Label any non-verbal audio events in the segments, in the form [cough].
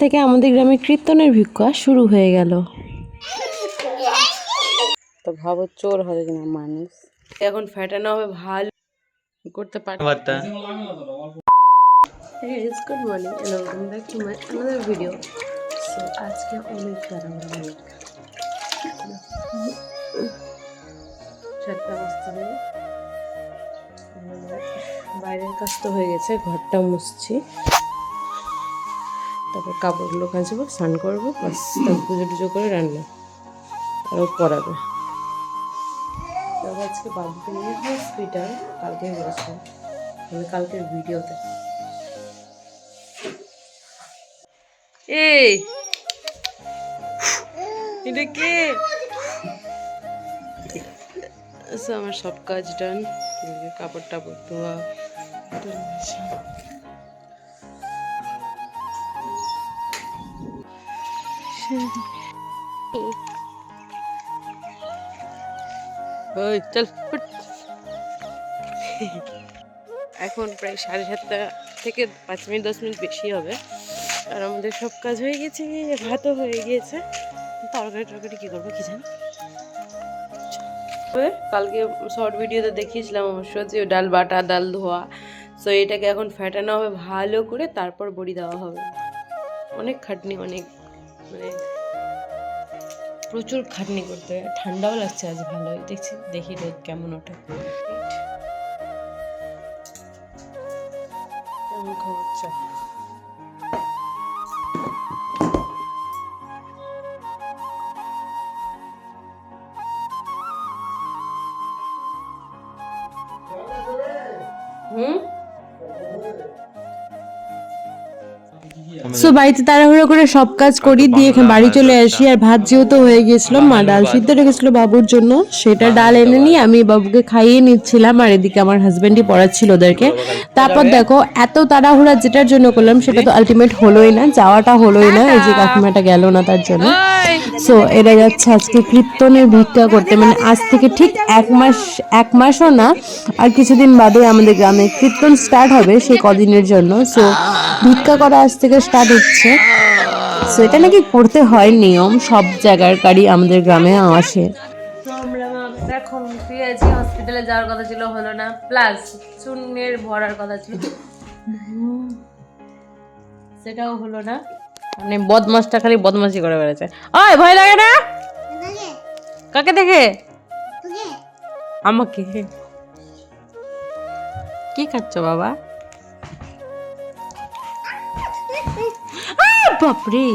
থেকে আমাদের গ্রামে কীর্তনের ভিক্ষা শুরু হয়ে গেল। তো ভাবো চোর হবে কিনা মানুষ। এখন ফ্যাটানো হবে ভালো। করতে পারছি বার্তা। Hey, it's good morning and welcome back to my another আজকে অনেক অনেক চারটা বাজতে যাবে বাইরের কাজ তো হয়ে গেছে ঘরটা মুছছি। তারপর কাপড়গুলো কাচবো, স্নান করব বাস তারপর পুজো টুজো করে রান্না। আরও পড়াবে। তবে আজকে বাবুকে নিয়ে হসপিটাল কালকে বলেছিলাম মানে কালকের ভিডিওতে। এটা কে? আচ্ছা আমার সব কাজ ডান কাপড় টাপড় ধোয়া ওই চল। এখন প্রায় সাড়ে সাতটা থেকে পাঁচ মিনিট দশ মিনিট বেশি হবে। আর আমাদের সব কাজ হয়ে গেছে ভাতও হয়ে গিয়েছে। তরকারি টরকারি কী করব কি জানি। কালকে শর্ট ভিডিওতে দেখিয়েছিলাম অবশ্য যে ডাল বাটা ডাল ধোয়া। সো এটাকে এখন ফ্যাটানো হবে ভালো করে তারপর বড়ি দেওয়া হবে। অনেক খাটনি অনেক মানে প্রচুর খাটনি করতে হয়। ঠান্ডাও লাগছে আজ ভালোই দেখছি, দেখি রোদ কেমন ওঠে। কেমন খবর হুম? সো বাড়িতে তাড়াহুড়ো করে সব কাজ করি দিয়ে এখানে বাড়ি চলে আসি। আর ভাত যেহেতু হয়ে গেছিল মা ডাল সিদ্ধ রেখেছিল বাবুর জন্য সেটা ডাল এনে নিয়ে আমি বাবুকে খাইয়ে নিচ্ছিলাম আর এদিকে আমার হাজব্যান্ডই পড়াচ্ছিল ওদেরকে। তারপর দেখো এত তাড়াহুড়া যেটার জন্য করলাম সেটা তো আলটিমেট হলোই না যাওয়াটা হলোই না এই যে কাকিমাটা গেল না তার জন্য। সো এরা যাচ্ছে আজকে কীর্তনের ভিক্ষা করতে মানে আজ থেকে ঠিক এক মাস এক মাসও না আর কিছুদিন বাদে আমাদের গ্রামে কীর্তন স্টার্ট হবে সেই কদিনের জন্য। সো ভিক্ষা করা আজ থেকে স্টার্ট হচ্ছে। সো এটা নাকি করতে হয় নিয়ম সব জায়গার গাড়ি আমাদের গ্রামে আসে। তো আমরা দেখো পেয়েছি হসপিটালে যাওয়ার কথা ছিল হলো না। প্লাস শূন্যের ভরার কথা ছিল। সেটাও হলো না। মানে বদমাসটা খালি বদমাসি করে বেড়াচ্ছে। ওই ভয় লাগে না? কাকে দেখে? আমাকে। কি খাচ্ছ বাবা? বাপরে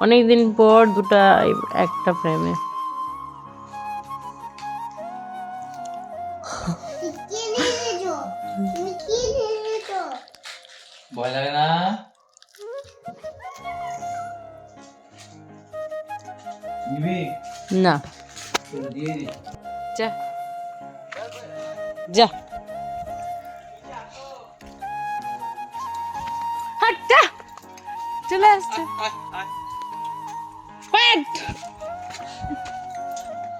অনেকদিন পর দুটা একটা ফ্রেমে ভয় লাগে না? না। যা। যা। চলে আসছে।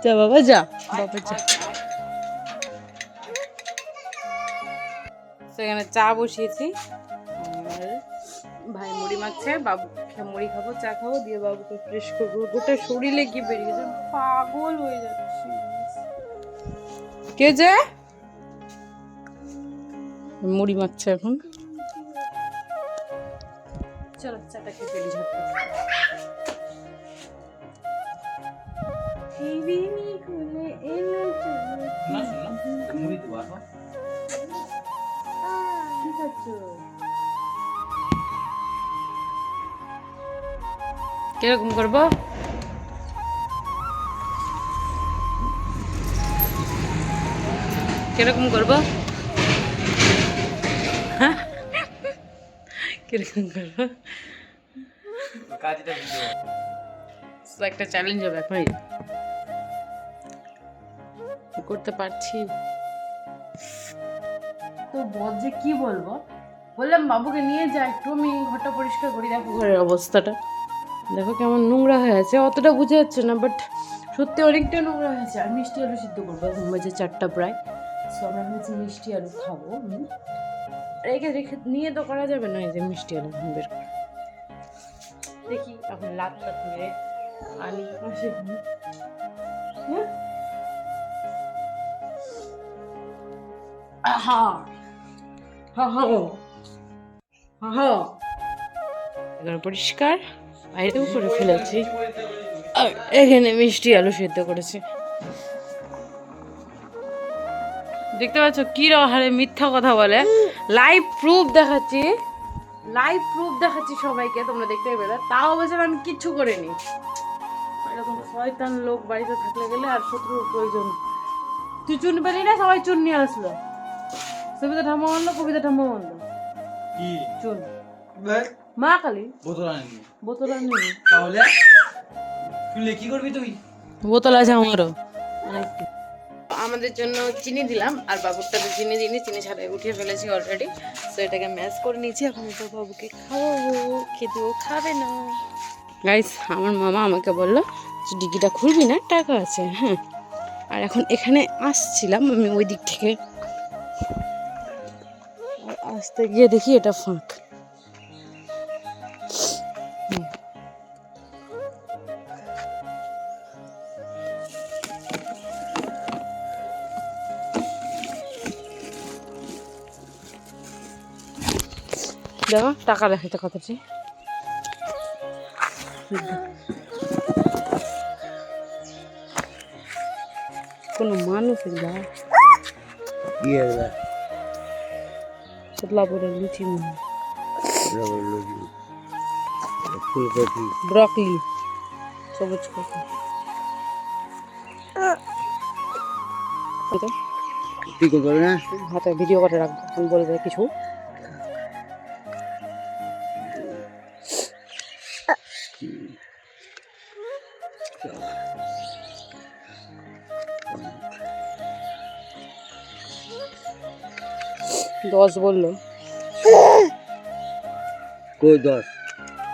যা বাবা যা। বাবা, যা। সেখানে চা বসিয়েছি। ভাই মুড়ি মাখছে, বাবু মুড়ি খাব, চা খাব, দিয়ে বাবুকে ফ্রেশ করব গোটা শরীরে কি বেরিয়েছে পাগল হয়ে যাচ্ছে। কে যে? মুড়ি মাখছে এখন। চলো চাটা খেয়ে ফেলি কীরকম করব? কীরকম করব? কীরকম কাজটা একটা চ্যালেঞ্জ হবে এখন করতে পারছি। তো বল যে কি বলব? বললাম বাবুকে নিয়ে যা একটু আমি ঘরটা পরিষ্কার করি দেখো। ঘরের অবস্থাটা। দেখো কেমন নোংরা হয়ে আছে। অতটা বুঝে যাচ্ছে না বাট সত্যি অনেকটা নোংরা হয়েছে আর মিষ্টি আলু সিদ্ধ করব এখন বাজে চারটা প্রায়। সো আমরা হচ্ছে মিষ্টি আলু খাব। রেখে রেখে নিয়ে তো করা যাবে না, এই যে মিষ্টি আলু বের করে। দেখি এখন লাত লাত মেরে আনি আসে হ্যাঁ? পরিষ্কার, বাইরেও করে ফেলেছি। এখানে মিষ্টি আলু সেদ্ধ করেছি। দেখতে পাচ্ছ কি হারে মিথ্যা কথা বলে। লাইভ প্রুফ দেখাচ্ছি। লাইভ প্রুফ দেখাচ্ছি সবাইকে তোমরা দেখতে পেলে। তাও বলছে আমি কিচ্ছু করিনি। এরকম শয়তান লোক বাড়িতে থাকলে গেলে আর শত্রুর প্রয়োজন। তুই চুন পেলি না? সবাই চুন নিয়ে আসলো। সবিতা ঠাম্মা আনলো কবিতা ঠাম্মা আনলো কি? চুন। মা কালি। বোতল আনিনি। বোতল আনিনি। তাহলে? তুই কি করবি তুই? বোতল আছে আমারও। অনেকটি। আমাদের জন্য চিনি দিলাম, আর বাবুরটা তো চিনি দিইনি, চিনি ছাড়াই উঠিয়ে ফেলেছি অলরেডি তো এটাকে ম্যাশ করে নিয়েছি এখন তো বাবুকে খাওয়াবো, খেতেও খাবে না। গাইস আমার মামা আমাকে বলল যে, ডিগিটা খুলবি না? টাকা আছে হ্যাঁ? আর এখন এখানে আসছিলাম আমি ওই দিক থেকে। আসতে গিয়ে দেখি এটা ফাঁক। দেখো টাকা দেখাইতে কথাটি। কোনো মানুষ সুতলাপুরের লুচি ফুলকপি। ব্রকলি। সবুজ কপি। তুই করবি না? হাতে ভিডিও করে রাখব বলবে কিছু। দশ বলল। কই দশ?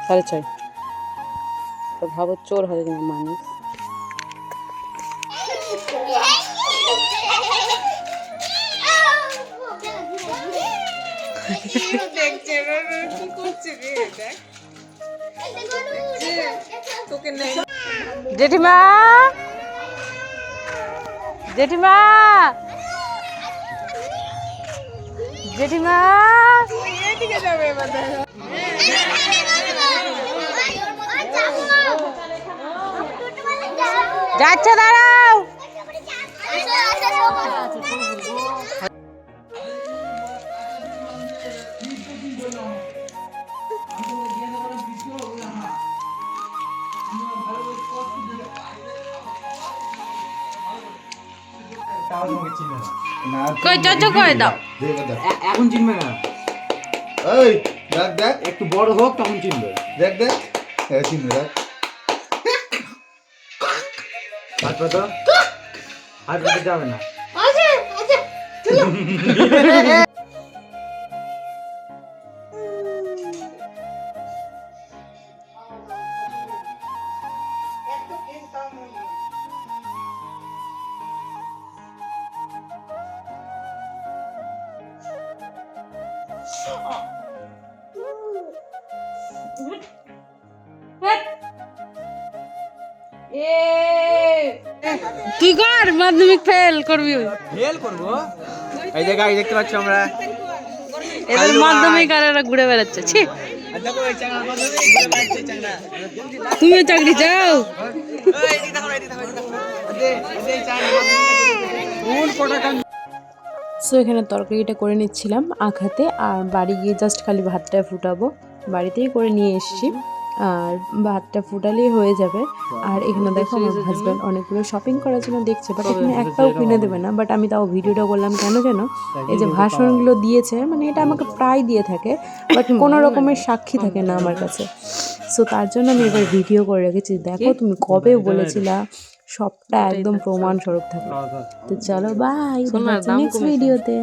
সাড়ে ছয়। তো ভাবো চোর হবে তোমার মানুষ। জেঠিমা! জেঠিমা! যাচ্ছে দাঁড়াও। কই চচ করে দাও। এখন চিনবে না। এই দেখ দেখ। একটু বড় হোক তখন চিনবে। দেখ দেখ। হ্যাঁ চিনবে দেখ। হাত পাতো? হাত পাতে যাবে না। [laughs] তুই কর মাধ্যমিক ফেল করবি। ফেল করব? এই যে গাড়ি দেখতে পাচ্ছ আমরা। এদের মাধ্যমিক আর এরা ঘুরে বেড়াচ্ছে ছি। তুমিও চাকরি চাও? সো এখানে তরকারিটা করে নিচ্ছিলাম আখাতে আর বাড়ি গিয়ে জাস্ট খালি ভাতটা ফুটাবো। বাড়িতেই করে নিয়ে এসেছি। আর ভাতটা ফুটালেই হয়ে যাবে। আর এখানে দেখো আমার হাজব্যান্ড অনেকগুলো শপিং করার জন্য দেখছে বাট এখানে একটাও কিনে দেবে না বাট আমি তাও ভিডিওটা করলাম কেন যেন? এই যে ভাষণগুলো দিয়েছে মানে এটা আমাকে প্রায় দিয়ে থাকে [laughs] বাট কোনো রকমের সাক্ষী থাকে না আমার কাছে। সো তার জন্য আমি এবার ভিডিও করে রেখেছি। দেখো তুমি কবে বলেছিলা সবটা একদম প্রমাণ স্বরূপ থাকে। তো চলো বাই নেক্সট ভিডিওতে